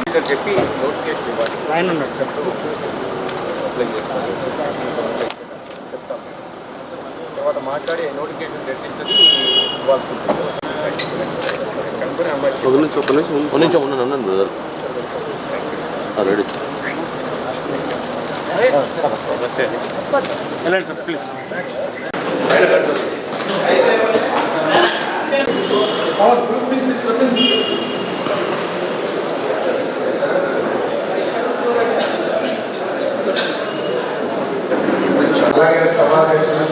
ఇక్కడ చెప్పి నోటిఫికేషన్ ఇవ్వాలి ఆయన ఉన్నాడు సార్. అప్లై చేసుకోవాలి చెప్తాం. తర్వాత మాట్లాడి నోటిఫికేషన్ తెప్పిస్తుంది ఇవ్వాల్సి ఉంటుంది కనుక్కొని అమ్మాయి ఒక నిమిషం ఒక నిమిషం ఒక నిమిషం ఉన్నాను అన్నాను బ్రదర్ రెడీ. నమస్తే. వెళ్ళండి సార్ ప్లీజ్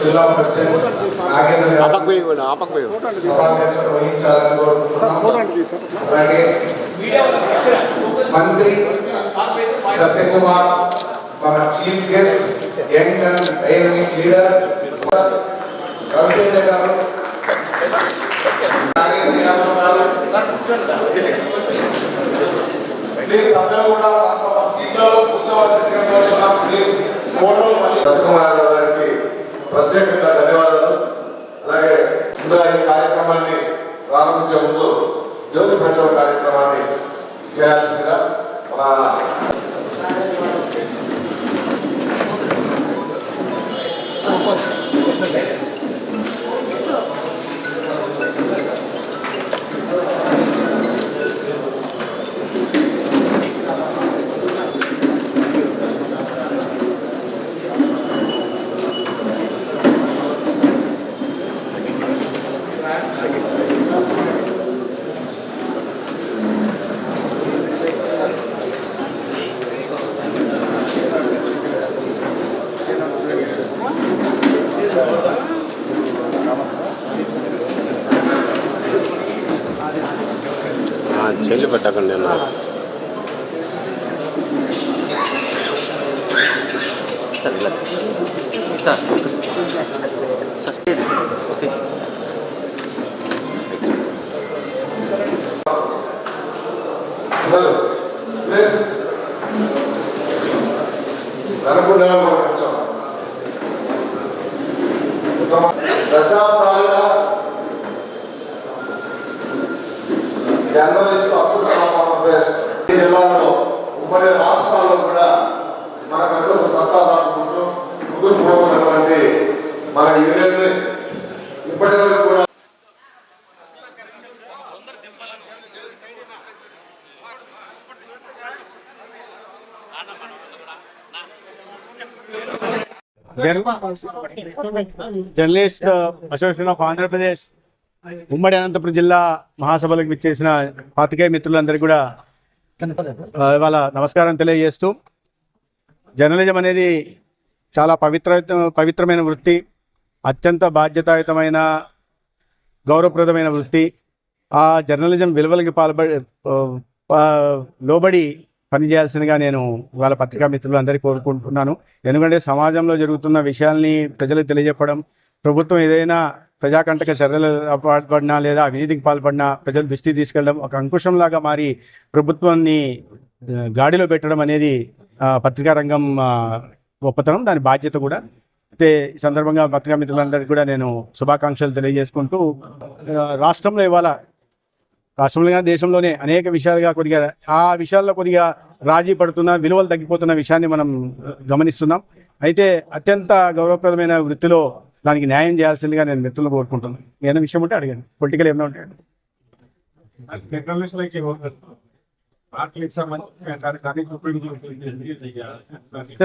జిల్లా ప్రెసిడెంట్ నాగేంద్ర సభాధ్యక్షులు వహించాలని కోరుకుంటున్నాం అలాగే మంత్రి సత్యకుమార్ మన chief guest young and dynamic leader Raviteja garu Nagendra Yadav గారు ప్రారంభించే ముందు చెల్లి పెట్టకండి నేను సార్ ఇలా సార్ సార్ ప్లీజ్ అనుకునే కొంచెం ఉత్తమ దశాబ్దాలుగా జర్నలిస్ట్ అఫ్సర్ ఆంధ్రప్రదేశ్ ఈ జిల్లాలో ఉమ్మడి రాష్ట్రాల్లో కూడా మనకంటూ ఒక సత్తా దాటుకుంటూ ముందుకు పోతున్నటువంటి మన యూనియన్ ఇప్పటి వరకు కూడా జర్నలిస్ట్ అసోసియేషన్ ఆఫ్ ఆంధ్రప్రదేశ్ ఉమ్మడి అనంతపురం జిల్లా మహాసభలకు విచ్చేసిన పాతికేయ మిత్రులందరికీ కూడా ఇవాళ నమస్కారం తెలియజేస్తూ జర్నలిజం అనేది చాలా పవిత్ర పవిత్రమైన వృత్తి అత్యంత బాధ్యతాయుతమైన గౌరవప్రదమైన వృత్తి. ఆ జర్నలిజం విలువలకి పాల్పడి లోబడి పనిచేయాల్సిందిగా నేను ఇవాళ పత్రికా మిత్రులు అందరికీ కోరుకుంటున్నాను. ఎందుకంటే సమాజంలో జరుగుతున్న విషయాల్ని ప్రజలకు తెలియజెప్పడం ప్రభుత్వం ఏదైనా ప్రజాకంటక చర్యలు పాల్పడినా లేదా అవినీతికి పాల్పడినా ప్రజలు దృష్టి తీసుకెళ్ళడం ఒక అంకుశంలాగా మారి ప్రభుత్వాన్ని గాడిలో పెట్టడం అనేది పత్రికా రంగం గొప్పతనం. దాని బాధ్యత కూడా. అయితే ఈ సందర్భంగా పత్రికా మిత్రులందరికీ కూడా నేను శుభాకాంక్షలు తెలియజేసుకుంటూ రాష్ట్రంలో ఇవాళ రాష్ట్రంలో కానీ దేశంలోనే అనేక విషయాలుగా కొద్దిగా ఆ విషయాల్లో కొద్దిగా రాజీ పడుతున్న విలువలు తగ్గిపోతున్న విషయాన్ని మనం గమనిస్తున్నాం. అయితే అత్యంత గౌరవప్రదమైన వృత్తిలో దానికి న్యాయం చేయాల్సిందిగా నేను మిత్రులు కోరుకుంటున్నాను. ఏదైనా విషయం ఉంటే అడగండి. పొలిటికల్ ఏమైనా ఉంటాయండి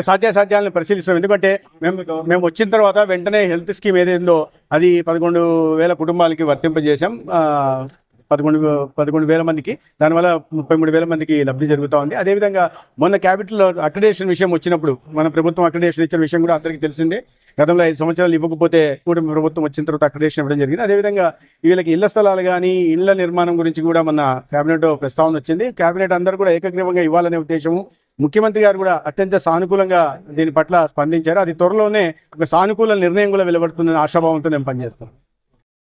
సాధ్యాసాధ్యాలను పరిశీలిస్తాం ఎందుకంటే మేము మేము వచ్చిన తర్వాత వెంటనే హెల్త్ స్కీమ్ ఏదైందో అది పదకొండు వేల కుటుంబాలకి వర్తింపజేశాం. పదకొండు పదకొండు వేల మందికి దానివల్ల ముప్పై మూడు వేల మందికి లబ్ధి జరుగుతూ ఉంది. అదేవిధంగా మొన్న క్యాపిటల్ అక్రిడేషన్ విషయం వచ్చినప్పుడు మన ప్రభుత్వం అక్రిడేషన్ ఇచ్చిన విషయం కూడా అందరికీ తెలిసిందే. గతంలో ఐదు సంవత్సరాలు ఇవ్వకపోతే కూడా ప్రభుత్వం వచ్చిన తర్వాత అక్రిడేషన్ ఇవ్వడం జరిగింది. అదేవిధంగా వీళ్ళకి ఇళ్ళ స్థలాలు కానీ ఇళ్ళ నిర్మాణం గురించి కూడా మన కేబినెట్ ప్రస్తావన వచ్చింది. కేబినెట్ అందరూ కూడా ఏకగ్రీవంగా ఇవ్వాలనే ఉద్దేశము. ముఖ్యమంత్రి గారు కూడా అత్యంత సానుకూలంగా దీని పట్ల స్పందించారు. అది త్వరలోనే ఒక సానుకూల నిర్ణయం కూడా వెలువడుతుందని ఆశాభావంతో నేను పనిచేస్తాను.